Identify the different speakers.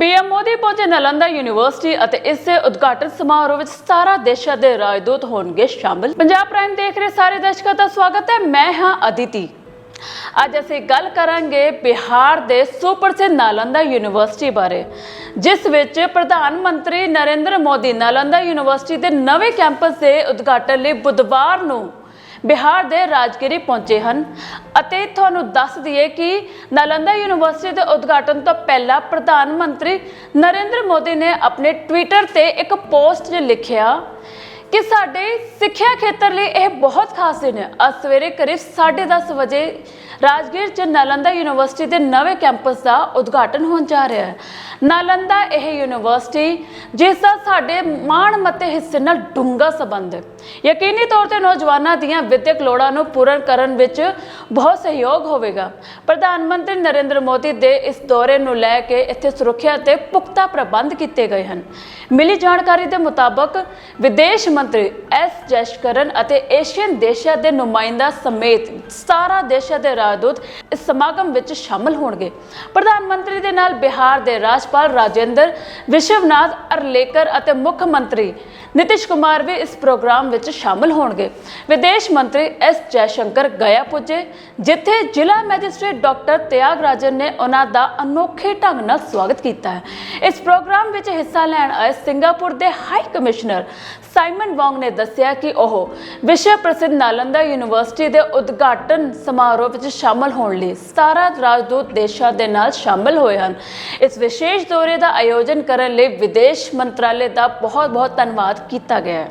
Speaker 1: PM Modi ਪਹੁੰਚੇ Nalanda university ਅਤੇ ਇਸ ਦੇ ਉਦਘਾਟਨ ਸਮਾਰੋਹ ਵਿੱਚ 17 ਦੇਸ਼ਾਂ ਦੇ ਰਾਜਦੂਤ ਹੋਣਗੇ ਸ਼ਾਮਿਲ। ਪੰਜਾਬ ਪ੍ਰਾਈਮ ਦੇਖ ਰਹੇ ਸਾਰੇ ਦਰਸ਼ਕਾਂ ਦਾ ਸਵਾਗਤ ਹੈ, ਮੈਂ ਹਾਂ ਅਦਿਤੀ। ਅੱਜ ਅਸੀਂ ਗੱਲ ਕਰਾਂਗੇ ਬਿਹਾਰ ਦੇ ਸੁਪ੍ਰਸਿੱਧ ਨਾਲੰਦਾ ਯੂਨੀਵਰਸਿਟੀ ਬਾਰੇ, ਜਿਸ ਵਿੱਚ ਪ੍ਰਧਾਨ ਮੰਤਰੀ ਨਰਿੰਦਰ ਮੋਦੀ ਨਾਲੰਦਾ ਯੂਨੀਵਰਸਿਟੀ ਦੇ ਨਵੇਂ ਕੈਂਪਸ ਦੇ ਉਦਘਾਟਨ ਲਈ ਬੁੱਧਵਾਰ ਨੂੰ ਬਿਹਾਰ ਦੇ ਰਾਜਗਿਰੀ ਪਹੁੰਚੇ ਹਨ। ਅਤੇ ਤੁਹਾਨੂੰ ਦੱਸ ਦਈਏ ਕਿ ਨਾਲੰਦਾ ਯੂਨੀਵਰਸਿਟੀ ਦੇ ਉਦਘਾਟਨ ਤੋਂ ਪਹਿਲਾਂ ਪ੍ਰਧਾਨ ਮੰਤਰੀ ਨਰਿੰਦਰ ਮੋਦੀ ਨੇ ਆਪਣੇ ਟਵਿੱਟਰ ਤੇ ਇੱਕ ਪੋਸਟ 'ਚ ਲਿਖਿਆ ਕਿ ਸਾਡੇ ਸਿੱਖਿਆ ਖੇਤਰ ਲਈ ਇਹ ਬਹੁਤ ਖਾਸ ਦਿਨ ਹੈ। ਅੱਜ ਸਵੇਰੇ ਕਰੀਬ 10:30 ਵਜੇ ਰਾਜਗੀਰ ਚ ਨਾਲੰਦਾ ਯੂਨੀਵਰਸਿਟੀ ਦੇ ਨਵੇਂ ਕੈਂਪਸ ਦਾ ਉਦਘਾਟਨ ਹੋਣ ਜਾ ਰਿਹਾ ਹੈ। ਨਾਲੰਦਾ ਇਹ ਯੂਨੀਵਰਸਿਟੀ ਜਿਸ ਦਾ ਸਾਡੇ ਮਾਣ ਮਤੇ ਹਿੱਸੇ ਨਾਲ ਡੂੰਘਾ ਸੰਬੰਧ ਹੈ। ਯਕੀਨੀ ਤੌਰ ਤੇ ਨੌਜਵਾਨਾਂ ਦੀਆਂ ਵਿੱਦਿਅਕ ਲੋੜਾਂ ਨੂੰ ਪੂਰਨ ਕਰਨ ਵਿੱਚ ਬਹੁਤ ਸਹਿਯੋਗ ਹੋਵੇਗਾ। ਪ੍ਰਧਾਨ ਮੰਤਰੀ ਨਰਿੰਦਰ ਮੋਦੀ ਦੇ ਇਸ ਦੌਰੇ ਨੂੰ ਲੈ ਕੇ ਇੱਥੇ ਸੁਰੱਖਿਆ ਤੇ ਪੁਖਤਾ ਪ੍ਰਬੰਧ ਕੀਤੇ ਗਏ ਹਨ। ਮਿਲੀ ਜਾਣਕਾਰੀ ਦੇ ਮੁਤਾਬਕ ਵਿਦੇਸ਼ ਮੰਤਰੀ ਐਸ ਜੈਸ਼ਕਰਨ ਅਤੇ ਏਸ਼ੀਅਨ ਦੇਸ਼ਾਂ ਦੇ ਨੁਮਾਇੰਦਾ ਸਮੇਤ 17 ਦੇਸ਼ਾਂ ਦੇ ਰਾਜਦੂਤ ਇਸ ਸਮਾਗਮ ਵਿੱਚ ਸ਼ਾਮਲ ਹੋਣਗੇ। ਪ੍ਰਧਾਨ ਮੰਤਰੀ ਦੇ ਨਾਲ ਬਿਹਾਰ ਦੇ ਰਾਜਪਾਲ ਰਾਜੇਂਦਰ, ਵਿਸ਼ਵਨਾਥ ਅਰਲੇਕਰ ਅਤੇ ਮੁੱਖ ਮੰਤਰੀ ਨਿਤਿਸ਼ ਕੁਮਾਰ ਵੀ ਇਸ ਪ੍ਰੋਗਰਾਮ ਵਿੱਚ ਸ਼ਾਮਲ ਹੋਣਗੇ। ਵਿਦੇਸ਼ ਮੰਤਰੀ ਐਸ ਜੈਸ਼ੰਕਰ ਗਿਆ ਪੁੱਜੇ, ਜਿੱਥੇ ਜ਼ਿਲ੍ਹਾ ਮੈਜਿਸਟ੍ਰੇਟ ਡਾਕਟਰ ਤਿਆਗ ਰਾਜਨ ਨੇ ਉਹਨਾਂ ਦਾ ਅਨੋਖੇ ਢੰਗ ਨਾਲ ਸਵਾਗਤ ਕੀਤਾ ਹੈ। ਇਸ ਪ੍ਰੋਗਰਾਮ ਵਿੱਚ ਹਿੱਸਾ ਲੈਣ ਆਏ ਸਿੰਗਾਪੁਰ ਦੇ ਹਾਈ ਕਮਿਸ਼ਨਰ ਸਾਈਮਨ ਵਾਂਗ ਨੇ ਦੱਸਿਆ ਕਿ ਉਹ ਵਿਸ਼ਵ ਪ੍ਰਸਿੱਧ ਨਾਲੰਦਾ ਯੂਨੀਵਰਸਿਟੀ ਦੇ ਉਦਘਾਟਨ ਸਮਾਰੋਹ ਵਿੱਚ ਸ਼ਾਮਲ ਹੋਣ ਲਈ 17 ਰਾਜਦੂਤ ਦੇਸ਼ਾਂ ਦੇ ਨਾਲ ਸ਼ਾਮਲ ਹੋਏ ਹਨ। ਇਸ ਵਿਸ਼ੇਸ਼ ਦੌਰੇ ਦਾ ਆਯੋਜਨ ਕਰਨ ਲਈ ਵਿਦੇਸ਼ ਮੰਤਰਾਲੇ ਦਾ ਬਹੁਤ-ਬਹੁਤ ਧੰਨਵਾਦ ਕੀਤਾ ਗਿਆ ਹੈ।